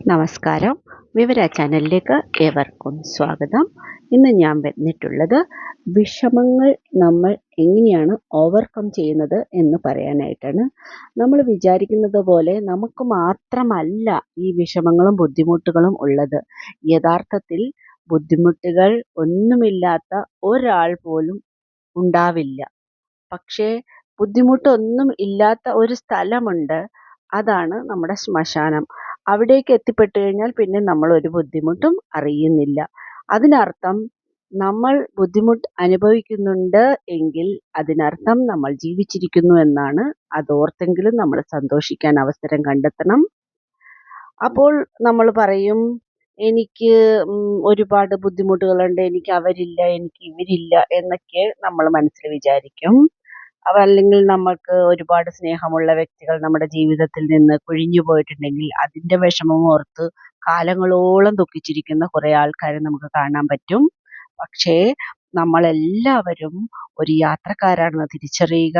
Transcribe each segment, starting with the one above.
നമസ്കാരം. വിവര ചാനലിലേക്ക് ഏവർക്കും സ്വാഗതം. ഇന്ന് ഞാൻ വന്നിട്ടുള്ളത് വിഷമങ്ങൾ നമ്മൾ എങ്ങനെയാണ് ഓവർകം ചെയ്യുന്നത് എന്ന് പറയാനായിട്ടാണ്. നമ്മൾ വിചാരിക്കുന്നത് പോലെ നമുക്ക് മാത്രമല്ല ഈ വിഷമങ്ങളും ബുദ്ധിമുട്ടുകളും ഉള്ളത്. യഥാർത്ഥത്തിൽ ബുദ്ധിമുട്ടുകൾ ഒന്നുമില്ലാത്ത ഒരാൾ പോലും ഉണ്ടാവില്ല. പക്ഷേ ബുദ്ധിമുട്ടൊന്നും ഇല്ലാത്ത ഒരു സ്ഥലമുണ്ട്. അതാണ് നമ്മുടെ ശ്മശാനം. അവിടേക്ക് എത്തിപ്പെട്ട് കഴിഞ്ഞാൽ പിന്നെ നമ്മൾ ഒരു ബുദ്ധിമുട്ടും അറിയുന്നില്ല. അതിനർത്ഥം നമ്മൾ ബുദ്ധിമുട്ട് അനുഭവിക്കുന്നുണ്ട് എങ്കിൽ അതിനർത്ഥം നമ്മൾ ജീവിച്ചിരിക്കുന്നു എന്നാണ് അതോർത്തെങ്കിലും നമ്മൾ സന്തോഷിക്കാൻ അവസരം കണ്ടെത്തണം. അപ്പോൾ നമ്മൾ പറയും എനിക്ക് ഒരുപാട് ബുദ്ധിമുട്ടുകളുണ്ട്. എനിക്ക് അവരില്ല എനിക്ക് ഇവരില്ല എന്നൊക്കെ നമ്മൾ മനസ്സിൽ വിചാരിക്കും. അതല്ലെങ്കിൽ നമ്മൾക്ക് ഒരുപാട് സ്നേഹമുള്ള വ്യക്തികൾ നമ്മുടെ ജീവിതത്തിൽ നിന്ന് കൊഴിഞ്ഞു പോയിട്ടുണ്ടെങ്കിൽ അതിന്റെ വിഷമം ഓർത്ത് കാലങ്ങളോളം ദുഃഖിച്ചിരിക്കുന്ന കുറേ ആൾക്കാരെ നമുക്ക് കാണാൻ പറ്റും. പക്ഷേ നമ്മളെല്ലാവരും ഒരു യാത്രക്കാരാണെന്ന് തിരിച്ചറിയുക.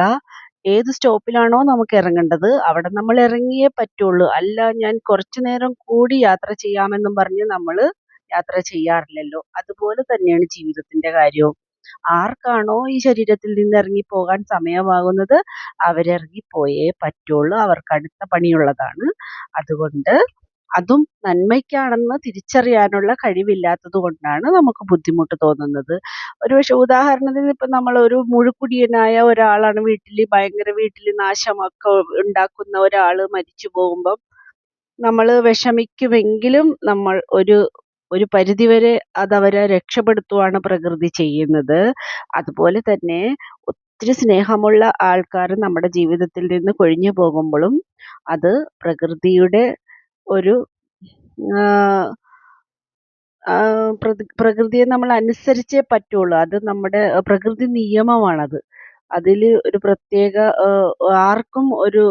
ഏത് സ്റ്റോപ്പിലാണോ നമുക്ക് ഇറങ്ങേണ്ടത് അവിടെ നമ്മൾ ഇറങ്ങിയേ പറ്റുള്ളൂ. അല്ല ഞാൻ കുറച്ചു നേരം കൂടി യാത്ര ചെയ്യാമെന്നും പറഞ്ഞ് നമ്മൾ യാത്ര ചെയ്യാറില്ലല്ലോ. അതുപോലെ തന്നെയാണ് ജീവിതത്തിന്റെ കാര്യവും. ആർക്കാണോ ഈ ശരീരത്തിൽ നിന്ന് ഇറങ്ങി പോകാൻ സമയമാകുന്നത് അവരിറങ്ങി പോയേ പറ്റുള്ളൂ. അവർക്ക് അടുത്ത പണിയുള്ളതാണ്. അതുകൊണ്ട് അതും നന്മയ്ക്കാണെന്ന് തിരിച്ചറിയാനുള്ള കഴിവില്ലാത്തത് കൊണ്ടാണ് നമുക്ക് ബുദ്ധിമുട്ട് തോന്നുന്നത്. ഒരുപക്ഷെ ഉദാഹരണത്തിന് ഇപ്പം നമ്മൾ ഒരു മുഴുക്കുടിയനായ ഒരാളാണ്. വീട്ടിൽ ഭയങ്കര വീട്ടിൽ നാശമൊക്കെ ഉണ്ടാക്കുന്ന ഒരാൾ മരിച്ചു പോകുമ്പം നമ്മൾ വിഷമിക്കുമെങ്കിലും നമ്മൾ ഒരു ഒരു പരിധിവരെ അതവരെ രക്ഷപ്പെടുത്തുവാണ് പ്രകൃതി ചെയ്യുന്നത്. അതുപോലെ തന്നെ ഒത്തിരി സ്നേഹമുള്ള ആൾക്കാർ നമ്മുടെ ജീവിതത്തിൽ നിന്ന് കൊഴിഞ്ഞു പോകുമ്പോഴും അത് പ്രകൃതിയുടെ ഒരു പ്രകൃതിയെ നമ്മൾ അനുസരിച്ചേ പറ്റുള്ളൂ. അത് നമ്മുടെ പ്രകൃതി നിയമമാണത്. അതിൽ ഒരു പ്രത്യേക ആർക്കും ഒരു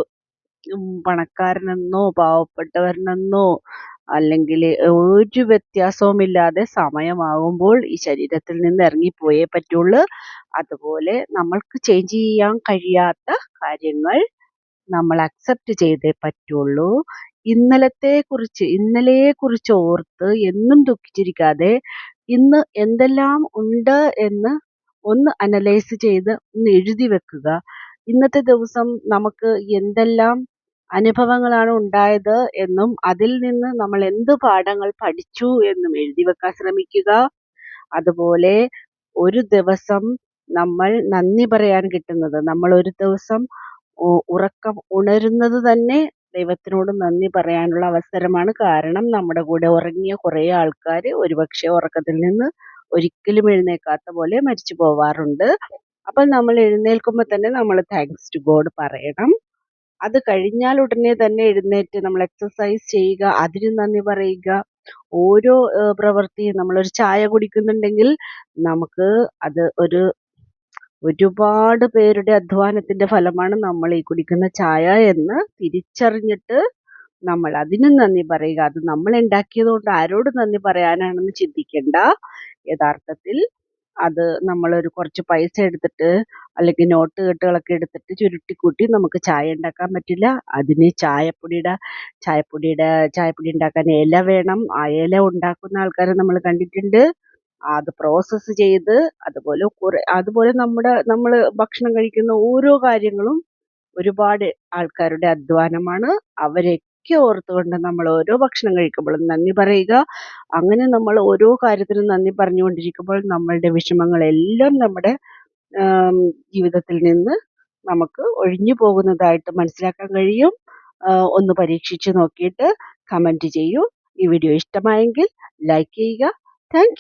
പണക്കാരനെന്നോ പാവപ്പെട്ടവനെന്നോ അല്ലെങ്കിൽ ഒരു വ്യത്യാസവുമില്ലാതെ സമയമാകുമ്പോൾ ഈ ശരീരത്തിൽ നിന്ന് ഇറങ്ങിപ്പോയേ പറ്റുള്ളൂ. അതുപോലെ നമ്മൾക്ക് ചേഞ്ച് ചെയ്യാൻ കഴിയാത്ത കാര്യങ്ങൾ നമ്മൾ അക്സെപ്റ്റ് ചെയ്തേ പറ്റുള്ളൂ. ഇന്നലത്തെ കുറിച്ച് ഇന്നലെയെ കുറിച്ച് ഓർത്ത് എന്നും ദുഃഖിച്ചിരിക്കാതെ ഇന്ന് എന്തെല്ലാം ഉണ്ട് എന്ന് ഒന്ന് അനലൈസ് ചെയ്ത് ഒന്ന് എഴുതി വെക്കുക. ഇന്നത്തെ ദിവസം നമുക്ക് എന്തെല്ലാം അനുഭവങ്ങളാണ് ഉണ്ടായത് എന്നും അതിൽ നിന്ന് നമ്മൾ എന്ത് പാഠങ്ങൾ പഠിച്ചു എന്നും എഴുതി വെക്കാൻ ശ്രമിക്കുക. അതുപോലെ ഒരു ദിവസം നമ്മൾ നന്ദി പറയാൻ കിട്ടുന്നത്. നമ്മൾ ഒരു ദിവസം ഉറക്കം ഉണരുന്നത് തന്നെ ദൈവത്തിനോട് നന്ദി പറയാനുള്ള അവസരമാണ്. കാരണം നമ്മുടെ കൂടെ ഉറങ്ങിയ കുറേ ആൾക്കാർ ഒരുപക്ഷെ ഉറക്കത്തിൽ നിന്ന് ഒരിക്കലും എഴുന്നേൽക്കാത്ത പോലെ മരിച്ചു പോവാറുണ്ട്. അപ്പോൾ നമ്മൾ എഴുന്നേൽക്കുമ്പോൾ തന്നെ നമ്മൾ താങ്ക്സ് ടു ഗോഡ് പറയണം. അത് കഴിഞ്ഞാൽ ഉടനെ തന്നെ എഴുന്നേറ്റ് നമ്മൾ എക്സസൈസ് ചെയ്യുക അതിന് നന്ദി പറയുക. ഓരോ പ്രവൃത്തിയും നമ്മളൊരു ചായ കുടിക്കുന്നുണ്ടെങ്കിൽ നമുക്ക് അത് ഒരു ഒരുപാട് പേരുടെ അധ്വാനത്തിന്റെ ഫലമാണ് നമ്മൾ ഈ കുടിക്കുന്ന ചായ എന്ന് തിരിച്ചറിഞ്ഞിട്ട് നമ്മൾ അതിനും നന്ദി പറയുക. അത് നമ്മൾ ഉണ്ടാക്കിയത് കൊണ്ട് ആരോട് നന്ദി പറയാനാണെന്ന് ചിന്തിക്കേണ്ട. യഥാർത്ഥത്തിൽ അത് നമ്മളൊരു കുറച്ച് പൈസ എടുത്തിട്ട് അല്ലെങ്കിൽ നോട്ട് കെട്ടുകളൊക്കെ എടുത്തിട്ട് ചുരുട്ടിക്കൂട്ടി നമുക്ക് ചായ ഉണ്ടാക്കാൻ പറ്റില്ല. അതിന് ചായപ്പൊടിയുടെ ചായപ്പൊടിയുടെ ചായപ്പൊടി ഉണ്ടാക്കാൻ ഇല വേണം. ആ ഇല ഉണ്ടാക്കുന്ന ആൾക്കാരെ നമ്മൾ കണ്ടിട്ടുണ്ട്. അത് പ്രോസസ്സ് ചെയ്ത് അതുപോലെ കുറേ അതുപോലെ നമ്മുടെ നമ്മൾ ഭക്ഷണം കഴിക്കുന്ന ഓരോ കാര്യങ്ങളും ഒരുപാട് ആൾക്കാരുടെ അധ്വാനമാണ്. അവരെയൊക്കെ ഓർത്തുകൊണ്ട് നമ്മൾ ഓരോ ഭക്ഷണം കഴിക്കുമ്പോഴും നന്ദി പറയുക. അങ്ങനെ നമ്മൾ ഓരോ കാര്യത്തിനും നന്ദി പറഞ്ഞുകൊണ്ടിരിക്കുമ്പോൾ നമ്മളുടെ വിഷമങ്ങളെല്ലാം നമ്മുടെ ജീവിതത്തിൽ നിന്ന് നമുക്ക് ഒഴിഞ്ഞു പോകുന്നതായിട്ട് മനസ്സിലാക്കാൻ കഴിയും. ഒന്ന് പരീക്ഷിച്ച് നോക്കിയിട്ട് കമന്റ് ചെയ്യൂ. ഈ വീഡിയോ ഇഷ്ടമായെങ്കിൽ ലൈക്ക് ചെയ്യുക. താങ്ക്